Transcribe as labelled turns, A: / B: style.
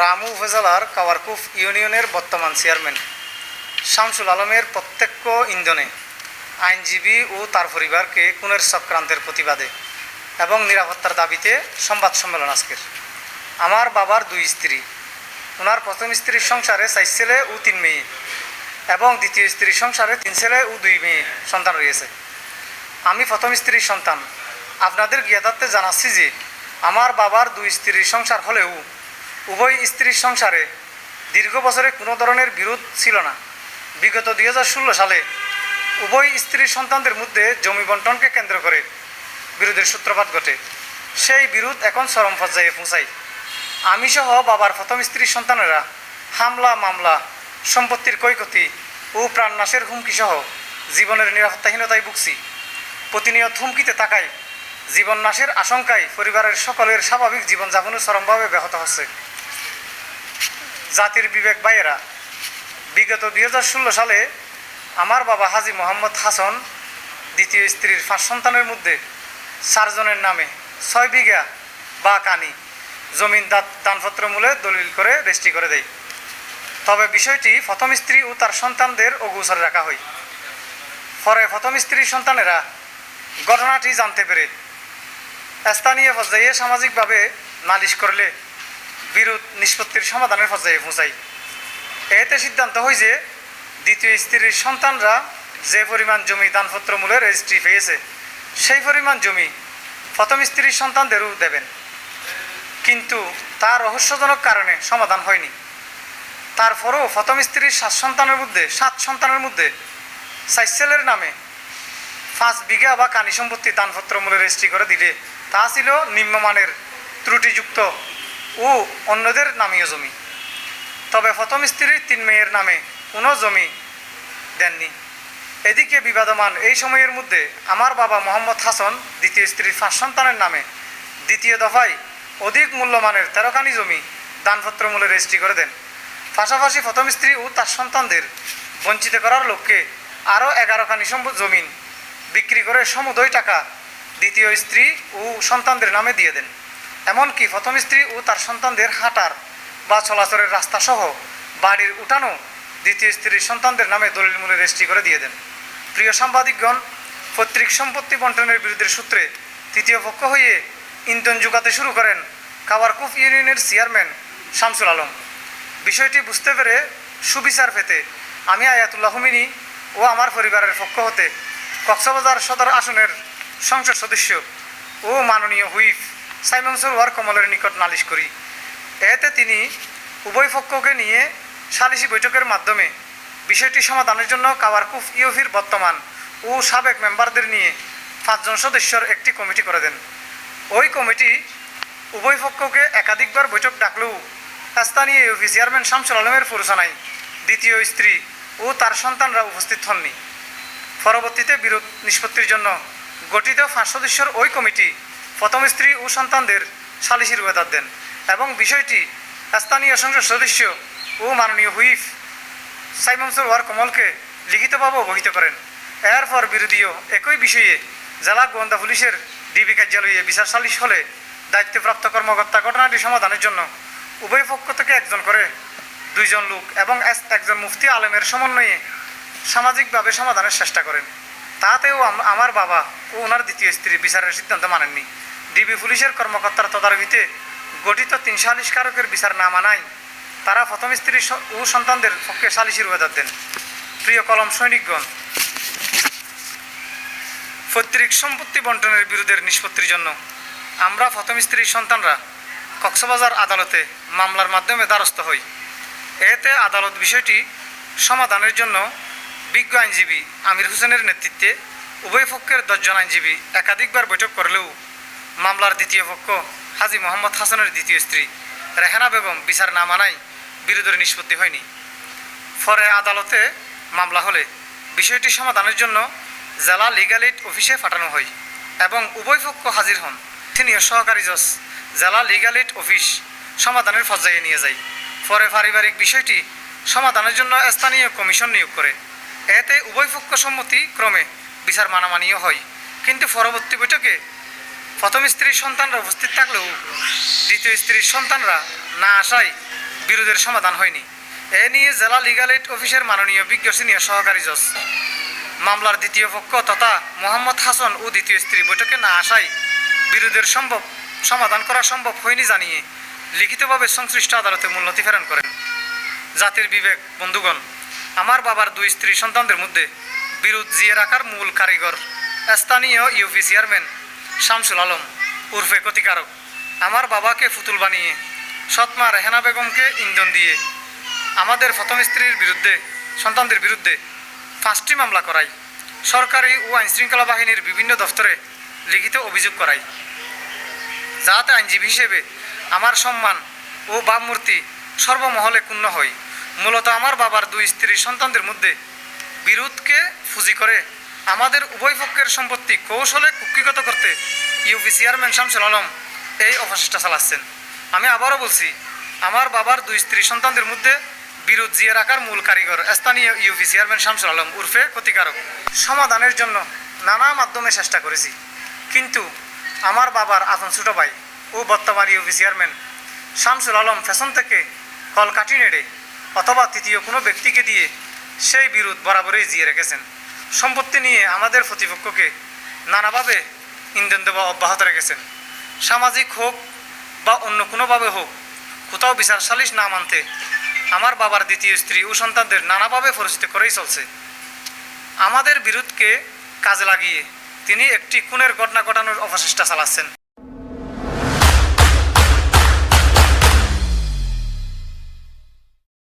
A: রামু উপজেলার কাওয়ারকুফ ইউনিয়নের বর্তমান চেয়ারম্যান। শামসুল আলমের প্রত্যক্ষ ইন্ধনে আইনজীবী ও তার পরিবারকে খুনের সক্রান্তের প্রতিবাদে এবং নিরাপত্তার দাবিতে সংবাদ সম্মেলন আজকের। আমার বাবার দুই স্ত্রী। ওনার প্রথম স্ত্রীর সংসারে চার ছেলে ও তিন মেয়ে এবং দ্বিতীয় স্ত্রীর সংসারে তিন ছেলে ও দুই মেয়ে সন্তান রয়েছে। আমি প্রথম স্ত্রীর সন্তান। আপনাদের জ্ঞাতার্থে জানাচ্ছি যে আমার বাবার দুই স্ত্রীর সংসার হলেও উভয় স্ত্রীর সংসারে দীর্ঘ বছরে কোনো ধরনের বিরোধ ছিল না। বিগত দুই সালে উভয় স্ত্রীর সন্তানদের মধ্যে জমি বন্টনকে কেন্দ্র করে বিরোধের সূত্রপাত ঘটে। সেই বিরোধ এখন চরম পর্যায়ে পৌঁছায়। আমি সহ বাবার প্রথম স্ত্রীর সন্তানেরা হামলা, মামলা, সম্পত্তির ক্ষয়ক্ষতি ও প্রাণনাশের হুমকি সহ জীবনের নিরাপত্তাহীনতায় ভুগছি। প্রতিনিয়ত হুমকিতে থাকায় জীবন নাশের আশঙ্কায় পরিবারের সকলের স্বাভাবিক জীবনযাপনও চরমভাবে ব্যাহত হচ্ছে। জাতির বিবেক ভাইয়েরা বিগত দুই হাজার ষোলো সালে আমার বাবা হাজি মোহাম্মদ হাসান দ্বিতীয় স্ত্রীর পাঁচ সন্তানের মধ্যে চারজনের নামে ছয় বিঘা বা কানি জমিন দাত দানপত্র মূলে দলিল করে রেজিস্ট্রি করে দেয়। তবে বিষয়টি প্রথম স্ত্রী ও তার সন্তানদের অগোচরে রাখা হয়। পরে প্রথম স্ত্রীর সন্তানেরা ঘটনাটি জানতে পেরে স্থানীয় পর্যায়ে সামাজিকভাবে নালিশ করলে বিরোধ নিষ্পত্তির সমাধানের পর্যায়ে পৌঁছায় এতে সিদ্ধান্ত হয় যে, দ্বিতীয় স্ত্রীর সন্তানরা যে পরিমাণ জমি দানপত্র মূলে রেজিস্ট্রি পেয়েছে, সেই পরিমাণ জমি প্রথম স্ত্রীর সন্তানদেরও দেবেন। কিন্তু তার রহস্যজনক কারণে সমাধান হয়নি। তারপরেও প্রথম স্ত্রীর সাত সন্তানের মধ্যে, সাত সন্তানের মধ্যে সাইসেলের নামে পাঁচ বিঘা বা কানি সম্পত্তি দানপত্র মূলে রেজিস্ট্রি করে দিলে তা ছিল নিম্নমানের ত্রুটিযুক্ত ও অন্যদের নামীয় জমি। তবে প্রথম স্ত্রীর তিন মেয়ের নামে কোনো জমি দেননি। এদিকে বিবাদমান এই সময়ের মধ্যে আমার বাবা মোহাম্মদ হাসান দ্বিতীয় স্ত্রীর পাঁচ সন্তানের নামে দ্বিতীয় দফায় অধিক মূল্যমানের তেরোখানি জমি দানপত্র মূলে রেজিস্ট্রি করে দেন। পাশাপাশি প্রথম স্ত্রী ও তার সন্তানদের বঞ্চিত করার লক্ষ্যে আরও এগারোখানি সম্পদ জমিন বিক্রি করে সমুদয় টাকা দ্বিতীয় স্ত্রী ও সন্তানদের নামে দিয়ে দেন। এমনকি প্রথম স্ত্রী ও তার সন্তানদের হাঁটার বা চলাচলের রাস্তা সহ বাড়ির উঠানো দ্বিতীয় স্ত্রীর সন্তানদের নামে দলিল মূলে রেজিস্ট্রি করে দিয়ে দেন। প্রিয় সাংবাদিকগণ, পৈতৃক সম্পত্তি বন্টনের বিরুদ্ধের সূত্রে তৃতীয় পক্ষ হয়ে ইন্ধন যোগাতে শুরু করেন কাওয়ারকুফ ইউনিয়নের চেয়ারম্যান শামসুল আলম। বিষয়টি বুঝতে পেরে সুবিচার পেতে আমি আয়াতুল্লাহ মিনি ও আমার পরিবারের পক্ষ হতে কক্সবাজার সদর আসনের সংসদ সদস্য ও মাননীয় হুইফ সাইমন সরোয়ার কমলের নিকট নালিশ করি। এতে তিনি উভয় পক্ষকে নিয়ে সালিসি বৈঠকের মাধ্যমে বিষয়টি সমাধানের জন্য কাওয়ারকুফ ইউফির বর্তমান ও সাবেক মেম্বারদের নিয়ে পাঁচজন সদস্যর একটি কমিটি করে দেন। ওই কমিটি উভয় পক্ষকে একাধিকবার বৈঠক ডাকলেও স্থানীয় ইউপি চেয়ারম্যান শামসুল আলমের ফুরসানায় দ্বিতীয় স্ত্রী ও তার সন্তানরা উপস্থিত হননি। পরবর্তীতে বিরোধ নিষ্পত্তির জন্য গঠিত পাঁচ সদস্যর ওই কমিটি প্রথম স্ত্রী ও সন্তানদের সালিসির ওয়েদার দেন এবং বিষয়টি স্থানীয় সংসদ সদস্য ও মাননীয় হুইফ সাইমন সরোয়ার কমলকে লিখিতভাবে অবহিত করেন। এরপর বিরোধীও একই বিষয়ে জেলা গোয়েন্দা পুলিশের ডিবি কার্যালয়ে বিচার সালিশ হলে দায়িত্বপ্রাপ্ত কর্মকর্তা ঘটনাটি সমাধানের জন্য উভয় পক্ষ থেকে একজন করে দুইজন লোক এবং একজন মুফতি আলমের সমন্বয়ে সামাজিকভাবে সমাধানের চেষ্টা করেন। তাতেও আমার বাবা ও ওনার দ্বিতীয় স্ত্রী বিচারের সিদ্ধান্ত মানেননি। ডিবি পুলিশের কর্মকর্তার তদারকিতে গঠিত তিন সালিশকারকের বিচার না মানায় তারা প্রথম স্ত্রী ও সন্তানদের পক্ষে সালিশির ওয়েদার দেন। প্রিয় কলম সৈনিকগণ, পৈতৃক সম্পত্তি বন্টনের বিরোধের নিষ্পত্তির জন্য আমরা প্রথম স্ত্রীর সন্তানরা কক্সবাজার আদালতে মামলার মাধ্যমে দ্বারস্থ হই। এতে আদালত বিষয়টি সমাধানের জন্য বিজ্ঞ আইনজীবী আমির হোসেনের নেতৃত্বে উভয় পক্ষের দশজন আইনজীবী একাধিকবার বৈঠক করলেও মামলার দ্বিতীয় পক্ষ, হাজি মোহাম্মদ হাসানের দ্বিতীয় স্ত্রী রেহানা বেগম বিচার না মানায় বিরোধের নিষ্পত্তি হয়নি। পরে আদালতে মামলা হলে বিষয়টি সমাধানের জন্য জেলা লিগাল এইড অফিসে পাঠানো হয় এবং উভয় পক্ষ হাজির হন। সিনিয়র সহকারী জজ জেলা লিগাল এইড অফিস সমাধানের পর্যায়ে নিয়ে যায়। পরে পারিবারিক বিষয়টি সমাধানের জন্য স্থানীয় কমিশন নিয়োগ করে। এতে উভয় পক্ষ সম্মতি ক্রমে বিচার মানামানিও হয়। কিন্তু পরবর্তী বৈঠকে প্রথম স্ত্রীর সন্তানরা উপস্থিত থাকলেও দ্বিতীয় স্ত্রীর সন্তানরা না আসায় বিরোধের সমাধান হয়নি। এ নিয়ে জেলা লিগাল এইড অফিসের মাননীয় বিজ্ঞ সিনিয়র সহকারী জজ। মামলার দ্বিতীয় পক্ষ তথা মোহাম্মদ হাসান ও দ্বিতীয় স্ত্রী বৈঠকে না আসায় বিরোধের সম্ভব, সমাধান করা সম্ভব হয়নি জানিয়ে লিখিতভাবে সংশ্লিষ্ট আদালতে মূলনতি প্রেরণ করেন। জাতির বিবেক, বন্ধুগণ, আমার বাবার দুই স্ত্রী সন্তানদের মধ্যে বিরোধ জিয়ে রাখার মূল কারিগর স্থানীয় ইউপি চেয়ারম্যান শামসুল আলম, উর্ফে ক্ষতিকারক। আমার বাবাকে ফুতুল বানিয়ে, সৎমা রেহানা বেগমকে ইন্ধন দিয়ে, আমাদের প্রথম স্ত্রীর বিরুদ্ধে, সন্তানদের বিরুদ্ধে পাঁচটি মামলা করাই, সরকারি ও আইনশৃঙ্খলা বাহিনীর বিভিন্ন দফতরে লিখিত অভিযোগ করাই। যাতে আইনজীবী হিসেবে আমার সম্মান ও ভাবমূর্তি সর্বমহলে ক্ষুণ্ণ হয়। মূলত আমার বাবার দুই স্ত্রী সন্তানদের মধ্যে বিরোধকে ফুজি করে আমাদের উভয় পক্ষের সম্পত্তি কৌশলে কুক্ষিগত করতে ইউপি চেয়ারম্যান শামসুল আলম এই অপচেষ্টা চালাচ্ছেন। আমি আবারও বলছি, আমার বাবার দুই স্ত্রী সন্তানদের মধ্যে বিরোধ জিয়ে রাখার মূল কারিগর স্থানীয় ইউপি চেয়ারম্যান শামসুল আলম উর্ফে ক্ষতিকারক। সমাধানের জন্য নানা মাধ্যমে চেষ্টা করেছি। কিন্তু আমার বাবার আপন ছোট ভাই ও বর্তমান UP chairman Shamsul Alam fashion থেকে কল কাটি নেড়ে অথবা তৃতীয় কোনো ব্যক্তিকে দিয়ে সেই বিরোধ বরাবরই জিয়ে রেখেছেন। সম্পত্তি নিয়ে আমাদের প্রতিপক্ষকে নানাভাবে ইন্ধন দেওয়া অব্যাহত রেখেছেন। সামাজিক হোক বা অন্য কোনোভাবে হোক, কোথাও বিচার সালিশ না মানতে আমার বাবার দ্বিতীয় স্ত্রী ও সন্তানদের নানাভাবে পরিচিত করেই চলছে। আমাদের বিরুদ্ধকে কাজে লাগিয়ে তিনি একটি খুনের ঘটনা ঘটানোর অপচেষ্টা চালাচ্ছেন।